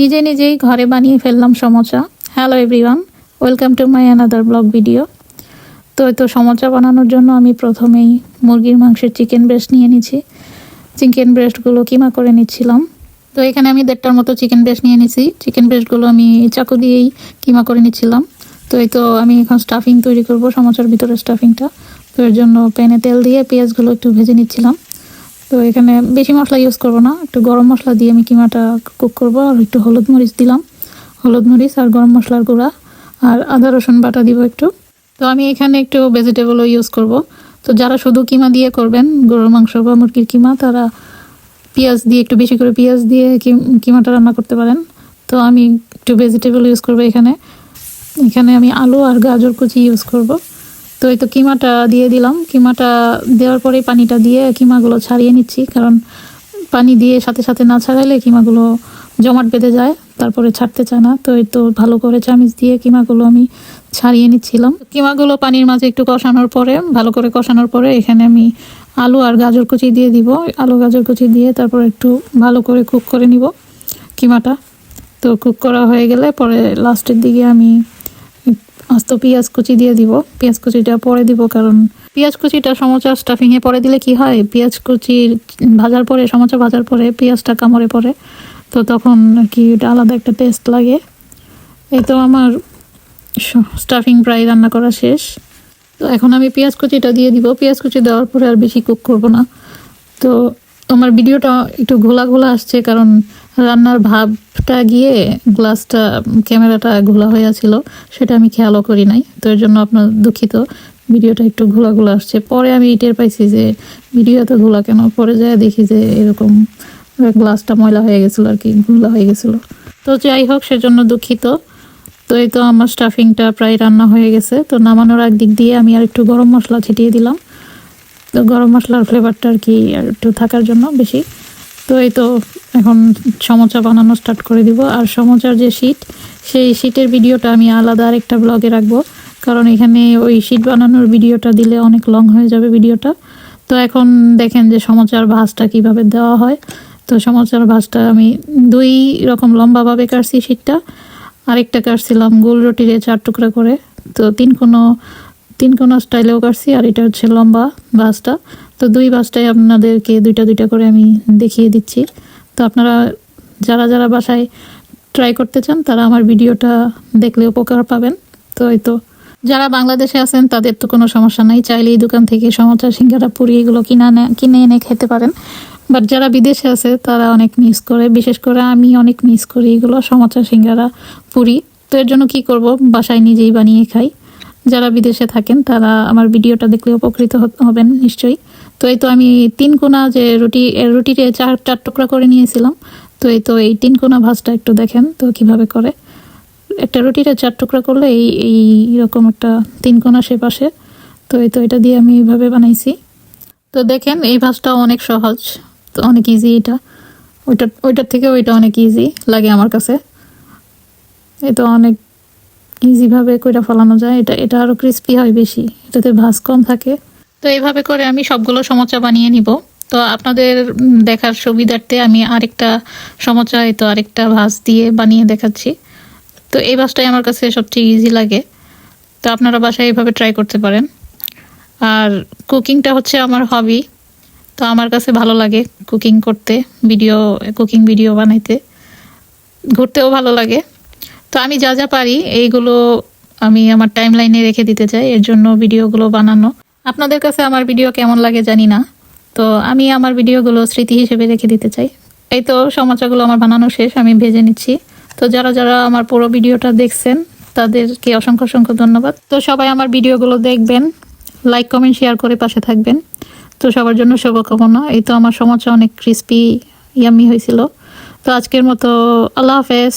নিজে নিজেই ঘরে বানিয়ে ফেললাম samosa hello everyone welcome to my another blog video তো তো সমোসা বানানোর জন্য আমি প্রথমেই মুরগির মাংসের চিকেন ব্রেস্ট নিয়ে নিচ্ছি চিকেন ব্রেস্টগুলো কিমা করে নিচ্ছিলাম। তো এখানে আমি দেড়টার মতো চিকেন ব্রেস্ট নিয়ে নিছি। চিকেন ব্রেস্টগুলো আমি চাকু দিয়েই কিমা করে নিচ্ছিলাম। তো এই তো আমি এখন স্টাফিং তৈরি করব সমোসার ভিতরে স্টাফিংটা তো এর জন্য প্যানে তেল দিয়ে পেঁয়াজগুলো একটু ভেজে নিচ্ছিলাম। তো এখানে বেশি মশলা ইউজ করব না। একটু গরম মশলা দিয়ে আমি কিমাটা কুক করব আর একটু হলুদ মরিচ দিলাম। হলুদ মরিচ আর গরম মশলার গুঁড়া আর আদা, রসুন বাটা দিব একটু। তো আমি এখানে একটু ভেজিটেবলও ইউজ করব। তো যারা শুধু কিমা দিয়ে করবেন, গরুর মাংস বা মুরগির কিমা, তারা পেঁয়াজ দিয়ে, একটু বেশি করে পেঁয়াজ দিয়ে কিমাটা রান্না করতে পারেন। তো আমি একটু ভেজিটেবল ইউজ করব এখানে। এখানে আমি আলু আর গাজর কুচি ইউজ করব। তো এই তো কিমাটা দিয়ে দিলাম। কিমাটা দেওয়ার পরে পানিটা দিয়ে কিমাগুলো ছাড়িয়ে নিচ্ছি। কারণ পানি দিয়ে সাথে সাথে না ছাড়াইলে কিমাগুলো জমাট বেঁধে যায়, তারপরে ছাড়তে চায় না। তো এই তো ভালো করে চামিচ দিয়ে কিমাগুলো আমি ছাড়িয়ে নিচ্ছিলাম। কিমাগুলো পানির মাঝে একটু কষানোর পরে, ভালো করে কষানোর পরে এখানে আমি আলু আর গাজর কুচি দিয়ে দিব। আলু, গাজর কুচি দিয়ে তারপর একটু ভালো করে কুক করে নিব কিমাটা। তো কুক করা হয়ে গেলে পরে লাস্টের দিকে আমি আস্ত পেঁয়াজ কুচি দিয়ে দিব। পেঁয়াজ কুচিটা পরে দিব কারণ পেঁয়াজ কুচিটা সমোচা স্টাফিংয়ে পরে দিলে কি হয়? পেঁয়াজ কুচি ভাজার পরে, সমোচা ভাজার পরে, পেঁয়াজটা কামড়ে পড়ে। তো তখন কি এটা আলাদা একটা টেস্ট লাগে। এই তো আমার স্টাফিং প্রায় রান্না করা শেষ। তো এখন আমি পেঁয়াজ কুচিটা দিয়ে দিব। পেঁয়াজ কুচি দেওয়ার পরে আর বেশি কুক করব না। তো আমার ভিডিওটা একটু ঘোলা ঘোলা আসছে কারণ রান্নার ভাবটা গিয়ে গ্লাসটা, ক্যামেরাটা ঘোলা হয়ে ছিল সেটা আমি খেয়ালও করি নাই। তো এর জন্য আপনার দুঃখিত। ভিডিওটা একটু ঘোলা ঘোলা আসছে। পরে আমি টের পাইছি যে ভিডিও এত ঘোলা কেন? পরে যায় দেখি যে এরকম গ্লাসটা ময়লা হয়ে গেছিল আর কি, ঘোলা হয়ে গেছিল। তো যাই হোক, সেজন্য দুঃখিত। তো এই তো আমার স্টাফিংটা প্রায় রান্না হয়ে গেছে। তো নামানোর এক দিক দিয়ে আমি আর একটু গরম মশলা ছিটিয়ে দিলাম। তো গরম মশলার ফ্লেভারটা আর কি আর একটু থাকার জন্য বেশি। তো এই তো এখন সমোচা বানানো স্টার্ট করে দিব। আর সমোচার যে শীট সেই শীটের ভিডিওটা আমি আলাদা আরেকটা ব্লগে রাখব। কারণ এখানে ওই শীট বানানোর ভিডিওটা দিলে অনেক লং হয়ে যাবে ভিডিওটা। তো এখন দেখেন যে সমোচার ভাঁজটা কীভাবে দেওয়া হয়। তো সমোচার ভাঁজটা আমি দুই রকম লম্বাভাবে কাটছি শীটটা আরেকটা কাটছিলাম গোল রুটিরে চার টুকরা করে। তো তিন কোনো তিন কোনো স্টাইলেও কাটছি, আর এটা হচ্ছে লম্বা বাসটা তো দুই বাসটাই আপনাদেরকে দুইটা দুইটা করে আমি দেখিয়ে দিচ্ছি। তো আপনারা যারা যারা বাসায় ট্রাই করতে চান, তারা আমার ভিডিওটা দেখলে উপকার পাবেন। তো এই তো, যারা বাংলাদেশে আছেন, তাদের তো কোনো সমস্যা নাই। চাইলে এই দোকান থেকে সমোচা, সিঙ্গারা, পুরি এগুলো কিনে কিনে এনে খেতে পারেন। বাট যারা বিদেশে আছে, তারা অনেক মিস করে। বিশেষ করে আমি অনেক মিস করি এগুলো, সমোচা, সিঙ্গারা, পুরি। তো এর জন্য কি করব? বাসায় নিজেই বানিয়ে খাই। যারা বিদেশে থাকেন, তারা আমার ভিডিওটা দেখলে উপকৃত হবেন, নিশ্চয়ই। তো এই তো আমি তিন কোনা যে রুটি, এ রুটিতে চার চার টুকরা করে নিয়েছিলাম। তো এই তো এই তিন কোনা ভাজটা একটু দেখেন তো কীভাবে করে। একটা রুটিটা চার টুকরা করলে এই এই রকম একটা তিন কোনা শেপ আসে তো এই তো এটা দিয়ে আমি এইভাবে বানাইছি। তো দেখেন এই ভাজটাও অনেক সহজ, তো অনেক ইজি এটা। ওইটা, ওইটার থেকে ওইটা অনেক ইজি লাগে আমার কাছে। এটা অনেক ইজিভাবে কইটা ফলানো যায়। এটা এটা আরও ক্রিস্পি হয় বেশি। এটাতে ভাজ কম থাকে। তো এভাবে করে আমি সবগুলো সমোচা বানিয়ে নিব। তো আপনাদের দেখার সুবিধার্থে আমি আরেকটা সমোচা তো আরেকটা ভাজ দিয়ে বানিয়ে দেখাচ্ছি। তো এই ভাজটাই আমার কাছে সবচেয়ে ইজি লাগে। তো আপনারা বাসায় এইভাবে ট্রাই করতে পারেন। আর কুকিংটা হচ্ছে আমার হবি তো আমার কাছে ভালো লাগে কুকিং করতে ভিডিও কুকিং ভিডিও বানাইতে। ঘুরতেও ভালো লাগে। তো আমি যা যা পারি, এইগুলো আমি আমার টাইম লাইনে রেখে দিতে চাই। এর জন্য ভিডিওগুলো বানানো। আপনাদের কাছে আমার ভিডিও কেমন লাগে জানি না। তো আমি আমার ভিডিওগুলো স্মৃতি হিসেবে রেখে দিতে চাই। এই তো সমস্যাগুলো আমার বানানো শেষ, আমি ভেজে নিচ্ছি। তো যারা যারা আমার পুরো ভিডিওটা দেখছেন, তাদেরকে অসংখ্য অসংখ্য ধন্যবাদ। তো সবাই আমার ভিডিওগুলো দেখবেন লাইক কমেন্ট শেয়ার করে পাশে থাকবেন। তো সবার জন্য শুভকামনা। এই তো আমার সমস্যা অনেক ক্রিস্পি ইয়ামি হয়েছিল। তো আজকের মতো আল্লাহ হাফেজ।